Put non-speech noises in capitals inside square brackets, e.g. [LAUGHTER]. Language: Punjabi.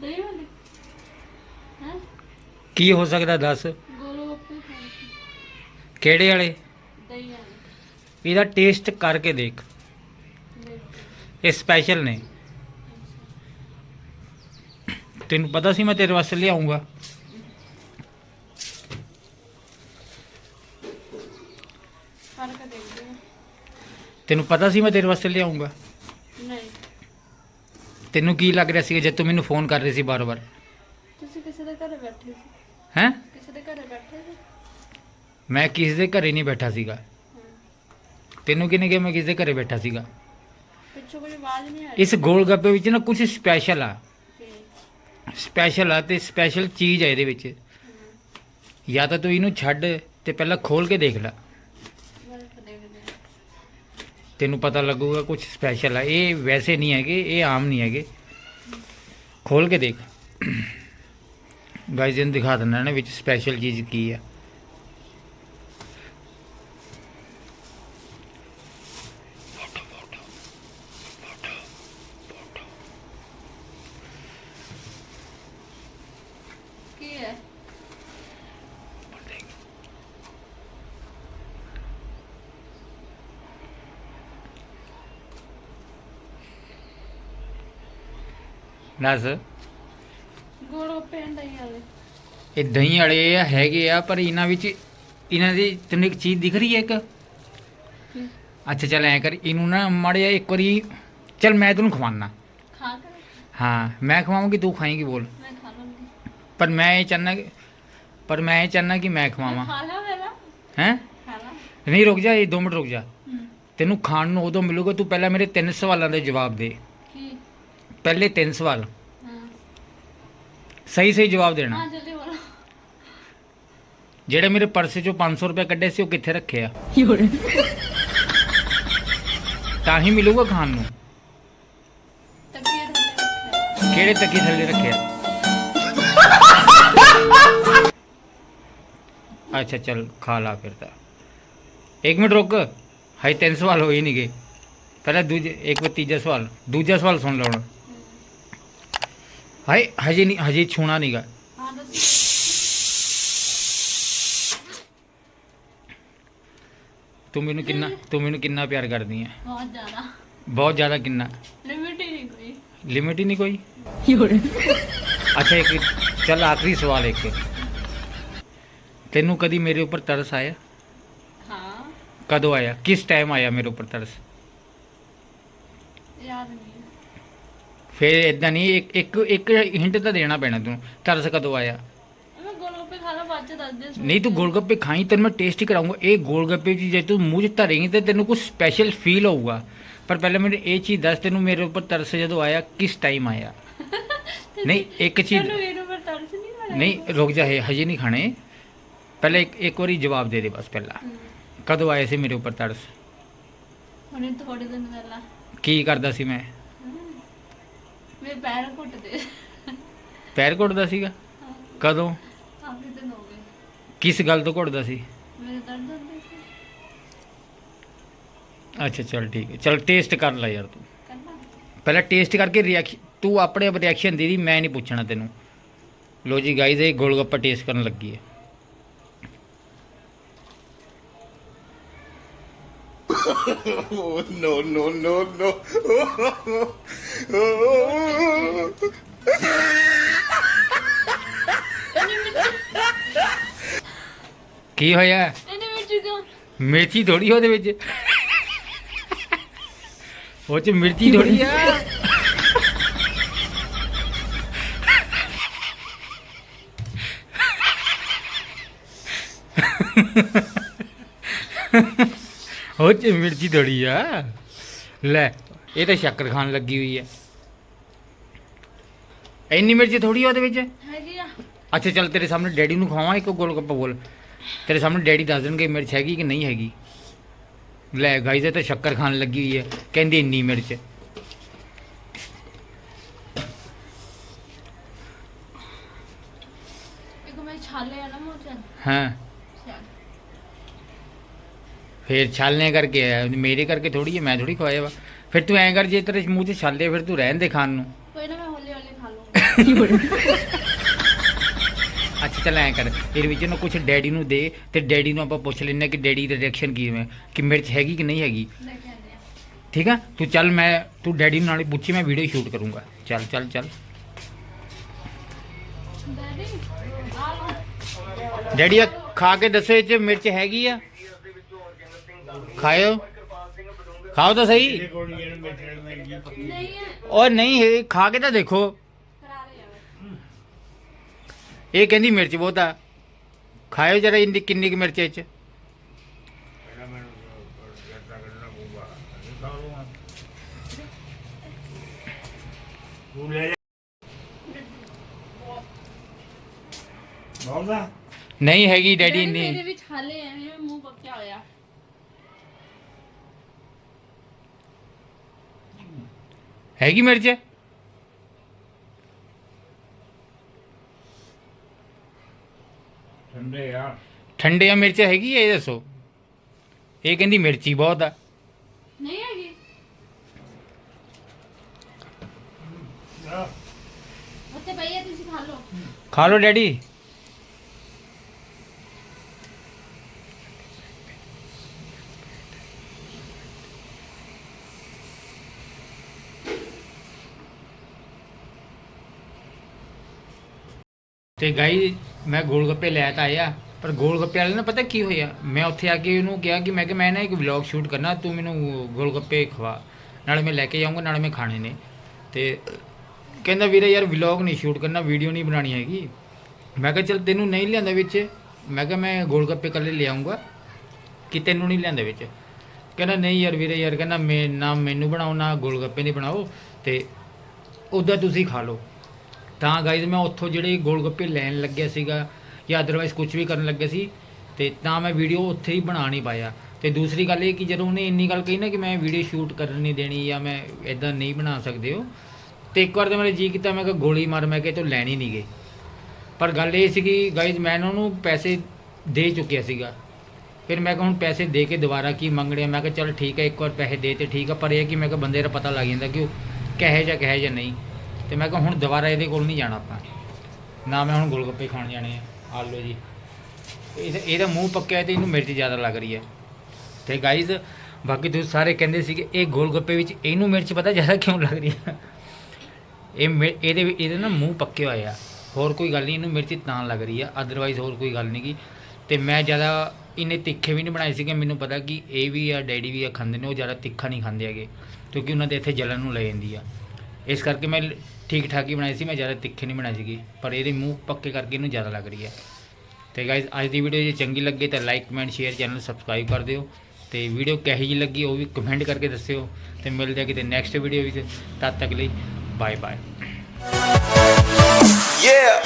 ਦਹੀਂ ਵਾਲੇ। ਹੈ? ਕੀ ਹੋ ਸਕਦਾ ਦੱਸ? ਖਾਣੇ ਸੀ। ਕਿਹੜੇ ਵਾਲੇ? ਦਹੀਂ ਵਾਲੇ। ਇਹਦਾ ਟੇਸਟ ਕਰਕੇ ਦੇਖ। ਦੇਖ। ਇਹ ਸਪੈਸ਼ਲ ਨੇ। ਤੈਨੂੰ ਪਤਾ ਸੀ ਮੈਂ ਤੇਰੇ ਵਾਸਤੇ ਲਿਆਉਂਗਾ। ਫ਼ਰਕ ਦੇਖਦੇ ਹਾਂ ਤੈਨੂੰ ਪਤਾ ਸੀ ਮੈਂ ਤੇਰੇ ਵਾਸਤੇ ਲਿਆਉਂਗਾ। ਤੈਨੂੰ ਕੀ ਲੱਗ ਰਿਹਾ ਸੀ ਜਦ ਤੂੰ ਮੈਨੂੰ ਫੋਨ ਕਰ ਰਹੀ ਸੀ ਬਾਰ-ਬਾਰ? ਤੁਸੀਂ ਕਿਸੇ ਦੇ ਘਰੇ ਬੈਠੇ ਸੀ? ਹੈਂ? ਕਿਸੇ ਦੇ ਘਰੇ ਬੈਠੇ ਸੀ? ਮੈਂ ਕਿਸੇ ਦੇ ਘਰੇ ਨਹੀਂ ਬੈਠਾ ਸੀਗਾ। ਤੈਨੂੰ ਕਿਹਨੇ ਕਿਹਾ ਮੈਂ ਕਿਸੇ ਦੇ ਘਰੇ ਬੈਠਾ ਸੀਗਾ? ਪਿੱਛੋਂ ਕੋਈ ਆਵਾਜ਼ ਨਹੀਂ ਆ ਰਹੀ ਇਸ ਗੋਲ ਗੱਪੇ ਵਿੱਚ ਨਾ ਕੁਝ ਸਪੈਸ਼ਲ ਆ। ਸਪੈਸ਼ਲ ਆ ਤੇ ਸਪੈਸ਼ਲ ਚੀਜ਼ ਹੈ ਇਹਦੇ ਵਿੱਚ। ਜਾਂ ਤਾਂ ਤੂੰ ਇਹਨੂੰ ਛੱਡ ਤੇ ਪਹਿਲਾਂ ਖੋਲ ਕੇ ਦੇਖ ਲੈ। ਤੈਨੂੰ ਪਤਾ ਲੱਗੂਗਾ ਕੁਝ ਸਪੈਸ਼ਲ ਆ। ਇਹ ਵੈਸੇ ਨਹੀਂ ਹੈਗੇ, ਇਹ ਆਮ ਨਹੀਂ ਹੈਗੇ। ਖੋਲ ਕੇ ਦੇਖ। [COUGHS] ਗਾਇਜ਼ ਇਹਨੂੰ ਦਿਖਾ ਦਿੰਦਾ ਨਾ ਵਿੱਚ ਸਪੈਸ਼ਲ ਚੀਜ਼ ਕੀ ਆ ਕੀ ਹੈ ਗੋਲਗੱਪੇ and ਦਹੀਂ ਵਾਲੇ ਇਹ ਦਹੀਂ ਵਾਲੇ ਆ ਹੈਗੇ ਆ ਪਰ ਇਹਨਾਂ ਵਿੱਚ ਇਹਨਾਂ ਦੀ ਤੈਨੂੰ ਇੱਕ ਚੀਜ਼ ਦਿਖ ਰਹੀ ਹੈ ਇੱਕ? ਅੱਛਾ ਚੱਲ ਐ ਕਰ ਇਹਨੂੰ ਨਾ ਮਾੜਿਆ ਇੱਕ ਵਾਰੀ ਚੱਲ ਮੈਂ ਤੈਨੂੰ ਖਵਾਨਾ। ਖਾ ਕਰ ਹਾਂ ਮੈਂ ਖਵਾਵਾਂਗੀ ਤੂੰ ਖਾਏਂਗੀ ਬੋਲ। ਮੈਂ ਖਾ ਲੂੰਗੀ। ਪਰ ਮੈਂ ਇਹ ਚਾਹਨਾ ਕਿ ਪਰ ਮੈਂ ਇਹ ਚਾਹਨਾ ਕਿ ਮੈਂ ਖਵਾਵਾਂ। ਖਾ ਲਾ ਹੈ? ਖਾ ਲਾ। ਨਹੀਂ ਰੁਕ ਜਾ ਇਹ 2 ਮਿੰਟ ਰੁਕ ਜਾ। ਤੈਨੂੰ ਖਾਣ ਨੂੰ ਉਦੋਂ ਮਿਲੂਗਾ ਤੂੰ ਪਹਿਲਾਂ ਮੇਰੇ ਤਿੰਨ ਸਵਾਲਾਂ ਦੇ ਜਵਾਬ ਦੇ। ਪਹਿਲੇ ਤਿੰਨ ਸਵਾਲ। ਹਾਂ ਸਹੀ ਸਹੀ ਜਵਾਬ ਦੇਣਾ। ਹਾਂ ਜਲਦੀ ਬੋਲੋ। ਜਿਹੜੇ ਮੇਰੇ ਪਰਸ ਚੋਂ 500 ਰੁਪਏ ਕੱਢੇ ਸੀ ਉਹ ਕਿੱਥੇ ਰੱਖੇ ਆ? ਤਾਂ ਹੀ ਮਿਲੂਗਾ ਖਾਣ ਨੂੰ। ਕਿਹੜੇ ਤੱਕੀ ਥੱਲੇ ਰੱਖਿਆ? ਅੱਛਾ ਚੱਲ ਖਾ ਲਾ ਫਿਰ ਤਾਂ। ਇੱਕ ਮਿੰਟ ਰੁਕ। ਹਾਈ ਤਿੰਨ ਸਵਾਲ ਹੋਏ ਨਹੀਂ ਗਏ ਪਹਿਲਾਂ ਦੂਜੇ ਇੱਕ ਵਾਰ ਤੀਜਾ ਸਵਾਲ। ਦੂਜਾ ਸਵਾਲ ਸੁਣ ਲਓ ਹੁਣ। ਹਾਏ ਹਜੇ ਨਹੀਂ ਹਜੇ ਛੂਣਾ ਨਹੀਂਗਾ ਤੂੰ ਮੈਨੂੰ ਕਿੰਨਾ ਤੂੰ ਮੈਨੂੰ ਕਿੰਨਾ ਪਿਆਰ ਕਰਦੀ ਹੈ ਬਹੁਤ ਜ਼ਿਆਦਾ। ਬਹੁਤ ਜ਼ਿਆਦਾ ਕਿੰਨਾ? ਲਿਮਿਟ ਹੀ ਨਹੀਂ ਕੋਈ। ਲਿਮਿਟ ਹੀ ਨਹੀਂ ਕੋਈ? ਅੱਛਾ ਇੱਕ ਚੱਲ ਆਖਰੀ ਸਵਾਲ ਇੱਕ। ਤੈਨੂੰ ਕਦੀ ਮੇਰੇ ਉੱਪਰ ਤਰਸ ਆਇਆ? ਹਾਂ। ਕਦੋਂ ਆਇਆ? ਕਿਸ ਟਾਈਮ ਆਇਆ ਮੇਰੇ ਉੱਪਰ ਤਰਸ? ਯਾਦ ਨਹੀਂ। ਫਿਰ ਇਦਾਂ ਨਹੀਂ ਇੱਕ ਇੱਕ ਇੱਕ ਹਿੰਟ ਤਾਂ ਦੇਣਾ ਪੈਣਾ ਤੈਨੂੰ ਤਰਸ ਕਦੋਂ ਆਇਆ? ਮੈਂ ਗੋਲਗੱਪੇ ਖਾ ਲਾ ਬਾਅਦ ਚ ਦੱਸ ਦੇ ਨਹੀਂ ਤੂੰ ਗੋਲਗੱਪੇ ਖਾਈ ਤੈਨੂੰ ਮੈਂ ਟੇਸਟ ਹੀ ਕਰਾਉਂਗਾ ਇਹ ਗੋਲਗੱਪੇ ਜੀ ਜੇ ਤੂੰ ਮੂੰਹ 'ਚ ਧਰੇਂਗੀ ਤੇ ਤੈਨੂੰ ਕੁਝ ਸਪੈਸ਼ਲ ਫੀਲ ਹੋਊਗਾ। ਪਰ ਪਹਿਲਾਂ ਮੈਨੂੰ ਇਹ ਚੀਜ਼ ਦੱਸ ਤੈਨੂੰ ਮੇਰੇ ਉੱਪਰ ਤਰਸ ਜਦੋਂ ਆਇਆ ਕਿਸ ਟਾਈਮ ਆਇਆ? ਨਹੀਂ ਇੱਕ ਚੀਜ਼ ਤੈਨੂੰ ਇਹਨੂੰ ਪਰ ਤਰਸ ਨਹੀਂ ਆਇਆ? ਨਹੀਂ ਰੁਕ ਜਾ ਇਹ ਹਜੇ ਨਹੀਂ ਖਾਣੇ। ਪਹਿਲਾਂ ਇੱਕ ਇੱਕ ਵਾਰੀ ਜਵਾਬ ਦੇ ਦੇ ਬਸ ਪਹਿਲਾਂ। ਕਦੋਂ ਆਇਆ ਸੀ ਮੇਰੇ ਉੱਪਰ ਤਰਸ? ਹੁਣੇ ਥੋੜੇ ਦਿਨ ਪਹਿਲਾਂ ਕੀ ਕਰਦਾ ਸੀ ਮੈਂ? ਮੇਰੇ ਪੈਰ ਘੁੱਟ ਦੇ ਪੈਰ ਘੁੱਟਦਾ ਸੀਗਾ? ਕਦੋਂ? ਕਾਫੀ ਦਿਨ ਹੋ ਗਏ। ਕਿਸ ਗੱਲ ਤੋਂ ਘੁੱਟਦਾ ਸੀ? ਮੇਰੇ ਦਰਦ ਹੁੰਦੇ ਸੀ। ਅੱਛਾ ਚੱਲ ਠੀਕ ਹੈ। ਚੱਲ ਟੇਸਟ ਕਰ ਲੈ ਯਾਰ ਤੂੰ। ਕਰਨਾ। ਪਹਿਲਾਂ ਟੇਸਟ ਕਰਕੇ ਰਿਐਕਸ਼ਨ ਤੂੰ ਆਪਣੇ ਆਪ ਰਿਐਕਸ਼ਨ ਦੇ ਦੀ ਮੈਂ ਨਹੀਂ ਪੁੱਛਣਾ ਤੈਨੂੰ। ਲੋ ਜੀ ਗਾਈਜ਼ ਇਹ ਗੋਲਗੱਪਾ ਟੇਸਟ ਕਰਨ ਲੱਗੀ ਹੈ। Oh, no, no, no, no. ਕੀ ਹੋਇਆ? ਇਹਨੇ ਵਿੱਚ ਕਿਉਂ? ਮਿਰਚੀ ਥੋੜੀ ਉਹਦੇ ਵਿੱਚ? ਉਹ ਚ ਮਿਰਚੀ ਥੋੜੀ ਆ। ਉਹ ਚ ਮਿਰਚੀ ਥੋੜੀ ਆ। ਲੈ ਇਹ ਤਾਂ ਸ਼ੱਕਰ ਖਾਣ ਲੱਗੀ ਹੋਈ ਹੈ ਇੰਨੀ ਮਿਰਚੀ ਥੋੜੀ ਆ ਉਹਦੇ ਵਿੱਚ? ਹੈਗੀ ਆ। ਅੱਛਾ ਚੱਲ ਤੇਰੇ ਸਾਹਮਣੇ ਡੈਡੀ ਨੂੰ ਖਵਾਵਾਂ ਇੱਕ ਗੋਲਗੱਪਾ ਬੋਲ। ਤੇਰੇ ਸਾਹਮਣੇ ਡੈਡੀ ਦੱਸ ਦੇਣਗੇ ਮਿਰਚ ਹੈਗੀ ਕਿ ਨਹੀਂ ਹੈਗੀ। ਲੈ ਗਾਈਜ਼ ਇਹ ਤਾਂ ਸ਼ੱਕਰ ਖਾਣ ਲੱਗੀ ਹੋਈ ਹੈ ਕਹਿੰਦੀ ਇੰਨੀ ਮਿਰਚ। ਇੱਕ ਮੈਂ ਛਾਲੇ ਆ ਨਾ ਮੂੰਹ ਚ। ਹਾਂ। ਫੇਰ ਛਾਲਨੇ ਕਰਕੇ ਆਇਆ ਮੇਰੇ ਕਰਕੇ ਥੋੜੀ ਹੈ ਮੈਂ ਥੋੜੀ ਖਵਾਇਆ ਵਾ। ਫਿਰ ਤੂੰ ਐਂ ਕਰ ਜੇ ਤੇਰੇ ਮੂੰਹ 'ਚ ਛਾਲੇ ਫਿਰ ਤੂੰ ਰਹਿਣ ਦੇ ਖਾਣ ਨੂੰ। ਕੋਈ ਨਾ ਮੈਂ ਹੌਲੀ ਹੌਲੀ ਖਾ ਲੂੰਗੀ [LAUGHS] ਅੱਛਾ ਚੱਲ ਐਂ ਕਰ ਇਹਦੇ ਵਿੱਚ ਨਾ ਕੁਝ ਡੈਡੀ ਨੂੰ ਦੇ ਤੇ ਡੈਡੀ ਨੂੰ ਆਪਾਂ ਪੁੱਛ ਹਾਂ ਕਿ ਡੈਡੀ ਦਾ ਰਿਐਕਸ਼ਨ ਕੀ ਹੈ ਕਿ ਮਿਰਚ ਹੈਗੀ ਕਿ ਨਹੀਂ ਹੈਗੀ। ਠੀਕ ਆ? ਤੂੰ ਚੱਲ ਮੈਂ ਤੂੰ ਡੈਡੀ ਨਾਲੇ ਪੁੱਛੀ ਮੈਂ ਵੀਡੀਓ ਸ਼ੂਟ ਕਰੂੰਗਾ। ਚੱਲ ਚੱਲ ਚੱਲ। ਡੈਡੀ? ਆ ਖਾ ਕੇ ਦੱਸੋ ਇਹ ਚ ਮਿਰਚ ਹੈਗੀ ਆ? ਖਾਇਓ? ਖਾਓ ਤਾਂ ਸਹੀ। ਨਹੀਂ ਹੈ ਉਹ ਨਹੀਂ ਹੈ ਖਾ ਕੇ ਤਾਂ ਦੇਖੋ। ਇਹ ਕਹਿੰਦੀ ਮਿਰਚ ਬਹੁਤ ਆ। ਖਾਇਓ ਜਰਾ ਇੰਦੀ ਕਿੰਨੀ ਕੁ ਮਿਰਚ ਇਹ ਚ। ਨਹੀਂ ਹੈਗੀ ਡੈਡੀ ਮੇਰੇ ਇੰਨੀ। ਵਿੱਚ ਹਾਲੇ ਐਵੇਂ ਮੂੰਹ ਪੱਕਿਆ ਹੋਇਆ। ਹੈਗੀ ਮਿਰਚ? ਠੰਡੇ ਆ। ਠੰਡੇ ਆ ਮਿਰਚ ਹੈਗੀ ਆ ਇਹ ਦੱਸੋ। ਇਹ ਕਹਿੰਦੀ ਮਿਰਚੀ ਬਹੁਤ ਆ। ਨਹੀਂ ਹੈਗੀ। ਉੱਥੇ ਪਈ ਹੈ ਤੁਸੀਂ ਖਾ ਲਓ। ਖਾ ਲਓ ਡੈਡੀ। ਤੇ ਗਾਈ ਮੈਂ ਗੋਲ ਗੱਪੇ ਲੈ ਤਾਂ ਆਇਆ, ਪਰ ਗੋਲ ਗੱਪੇ ਵਾਲੇ ਨੇ ਪਤਾ ਕੀ ਹੋਇਆ? ਮੈਂ ਉੱਥੇ ਆ ਕੇ ਉਹਨੂੰ ਕਿਹਾ ਕਿ ਮੈਂ ਕਿ ਮੈਂ ਨਾ ਇੱਕ ਵਲੌਗ ਸ਼ੂਟ ਕਰਨਾ, ਤੂੰ ਮੈਨੂੰ ਗੋਲ ਗੱਪੇ ਖਵਾ। ਨਾਲੇ ਮੈਂ ਲੈ ਕੇ ਜਾਊਂਗਾ, ਨਾਲੇ ਮੈਂ ਖਾਣੇ ਨੇ। ਤੇ ਕਹਿੰਦਾ, ਵੀਰੇ ਯਾਰ ਵਲੌਗ ਨਹੀਂ ਸ਼ੂਟ ਕਰਨਾ ਵੀਡੀਓ ਨਹੀਂ ਬਣਾਣੀ ਹੈਗੀ। ਮੈਂ ਕਿਹਾ, ਚਲ ਤੈਨੂੰ ਨਹੀਂ ਲਿਆਂਦਾ ਵਿੱਚ। ਮੈਂ ਕਿਹਾ, ਮੈਂ ਗੋਲ ਗੱਪੇ ਕੱਲੇ ਲੈ ਕਿ ਤੈਨੂੰ ਨਹੀਂ ਲਿਆਂਦਾ ਵਿੱਚ? ਕਹਿੰਦਾ, ਨਹੀਂ ਯਾਰ ਵੀਰੇ ਯਾਰ, ਕਹਿੰਦਾ, ਮੈਂ ਨਾ ਮੈਨੂੰ ਬਣਾਓ, ਨਾ ਗੋਲ ਗੱਪੇ ਨਹੀਂ ਬਣਾਓ ਤੇ ਉੱਦਾਂ ਤੁਸੀਂ ਖਾ ਲਓ। ਤਾਂ ਗਾਈਜ਼ ਮੈਂ ਉੱਥੋਂ ਜਿਹੜੇ ਗੋਲਗੱਪੇ ਲੈਣ ਲੱਗਿਆ ਸੀਗਾ ਜਾਂ ਅਦਰਵਾਈਜ਼ ਕੁਝ ਵੀ ਕਰਨ ਲੱਗਿਆ ਸੀ, ਤੇ ਤਾਂ ਮੈਂ ਵੀਡੀਓ ਉੱਥੇ ਹੀ ਬਣਾ ਨਹੀਂ ਪਾਇਆ। ਤੇ ਦੂਸਰੀ ਗੱਲ ਇਹ ਕਿ ਜਦੋਂ ਉਹਨੇ ਇੰਨੀ ਗੱਲ ਕਹੀ ਨਾ ਕਿ ਮੈਂ ਵੀਡੀਓ ਸ਼ੂਟ ਕਰਨ ਨਹੀਂ ਦੇਣੀ ਜਾਂ ਮੈਂ ਇਦਾਂ ਨਹੀਂ ਬਣਾ ਸਕਦੇ ਹੋ ਤੇ ਇੱਕ ਵਾਰ ਤਾਂ ਮੇਰੇ ਜੀ ਕੀਤਾ, ਮੈਂ ਕਿਹਾ ਗੋਲੀ ਮਾਰ, ਮੈਂ ਕਿਹਾ ਤੂੰ ਲੈਣੀ ਨਹੀਂ ਗਈ ਪਰ ਗੱਲ ਇਹ ਸੀ ਕਿ ਗਾਈਜ਼ ਮੈਂ ਉਹਨਾਂ ਨੂੰ ਪੈਸੇ ਦੇ ਚੁੱਕਿਆ ਸੀਗਾ। ਫਿਰ ਮੈਂ ਕਿਹਾ ਹੁਣ ਪੈਸੇ ਦੇ ਕੇ ਦੁਬਾਰਾ ਕੀ ਮੰਗਣੇ ਮੈਂ ਕਿਹਾ ਚਲ ਠੀਕ ਹੈ, ਇੱਕ ਵਾਰ ਪੈਸੇ ਦੇ ਤੇ ਠੀਕ ਆ, ਪਰ ਇਹ ਕਿ ਮੈਂ ਕਿਹਾ ਬੰਦੇ ਦਾ ਪਤਾ ਲੱਗ ਜਾਂਦਾ ਕਿ ਉਹ ਕਹੇ ਜਾਂ ਕਹੇ ਜਾਂ ਨਹੀਂ। ਤੇ ਮੈਂ ਕਿਹਾ ਹੁਣ ਦੁਬਾਰਾ ਇਹਦੇ ਕੋਲ ਨਹੀਂ ਜਾਣਾ ਆਪਾਂ। ਨਾ ਮੈਂ ਹੁਣ ਗੋਲਗੱਪੇ ਖਾਣ ਜਾਣੇ ਆ ਆ ਜੀ। ਇਹਦਾ ਇਹਦਾ ਮੂੰਹ ਪੱਕਿਆ ਤੇ ਇਹਨੂੰ ਮਿਰਚ ਜ਼ਿਆਦਾ ਲੱਗ ਰਹੀ ਹੈ। ਤੇ ਗਾਈਜ਼ ਬਾਕੀ ਤੁਸੀਂ ਸਾਰੇ ਕਹਿੰਦੇ ਸੀਗੇ ਇਹ ਗੋਲਗੱਪੇ ਵਿੱਚ ਇਹਨੂੰ ਮਿਰਚ ਪਤਾ ਜ਼ਿਆਦਾ ਕਿਉਂ ਲੱਗ ਰਹੀ ਹੈ ਇਹ ਮਿ- ਇਹਦੇ ਇਹਦੇ ਨਾ ਮੂੰਹ ਪੱਕੇ ਹੋਏ ਆ। ਹੋਰ ਕੋਈ ਗੱਲ ਨਹੀਂ, ਇਹਨੂੰ ਮਿਰਚ ਤਾਂ ਲੱਗ ਰਹੀ ਆ। ਅਦਰਵਾਈਜ਼ ਹੋਰ ਕੋਈ ਗੱਲ ਨਹੀਂ ਗੀ। ਤੇ ਮੈਂ ਜ਼ਿਆਦਾ ਇਹਨੇ ਤਿੱਖੇ ਵੀ ਨਹੀਂ ਬਣਾਏ ਸੀਗੇ, ਮੈਨੂੰ ਪਤਾ ਕਿ ਇਹ ਵੀ ਆ, ਡੈਡੀ ਵੀ ਆ, ਖਾਂਦੇ ਨੇ, ਉਹ ਜ਼ਿਆਦਾ ਤਿੱਖਾ ਨਹੀਂ ਖਾਂਦੇ ਹੈਗੇ। ਕਿਉਂਕਿ ਉਹਨਾਂ ਦੇ ਇੱਥੇ ਜਲਨ ਨੂੰ ਲੈ ਜਾਂਦੀ ਆ। ਇਸ ਕਰਕੇ ਮੈਂ ਠੀਕ ਠਾਕ ਹੀ ਬਣਾਈ ਸੀ, ਮੈਂ ਜ਼ਿਆਦਾ ਤਿੱਖੇ ਨਹੀਂ ਬਣਾਈ ਸੀਗੀ, ਪਰ ਇਹਦੇ ਮੂੰਹ ਪੱਕੇ ਕਰਕੇ ਇਹਨੂੰ ਜ਼ਿਆਦਾ ਲੱਗ ਰਹੀ ਹੈ ਤੇ ਗਾਇਜ਼ ਅੱਜ ਦੀ ਵੀਡੀਓ ਜੇ ਚੰਗੀ ਲੱਗੇ ਤਾਂ like comment share channel subscribe ਕਰ ਦਿਓ ਤੇ ਵੀਡੀਓ ਕਿਹੋ ਜੀ ਲੱਗੀ ਉਹ ਵੀ ਕਮੈਂਟ ਕਰਕੇ ਦੱਸਿਓ ਤੇ ਮਿਲਦੇ ਆ ਕਿਤੇ ਨੈਕਸਟ ਵੀਡੀਓ ਵਿੱਚ, ਤਦ ਤੱਕ ਲਈ ਬਾਏ ਬਾਏ Yeah.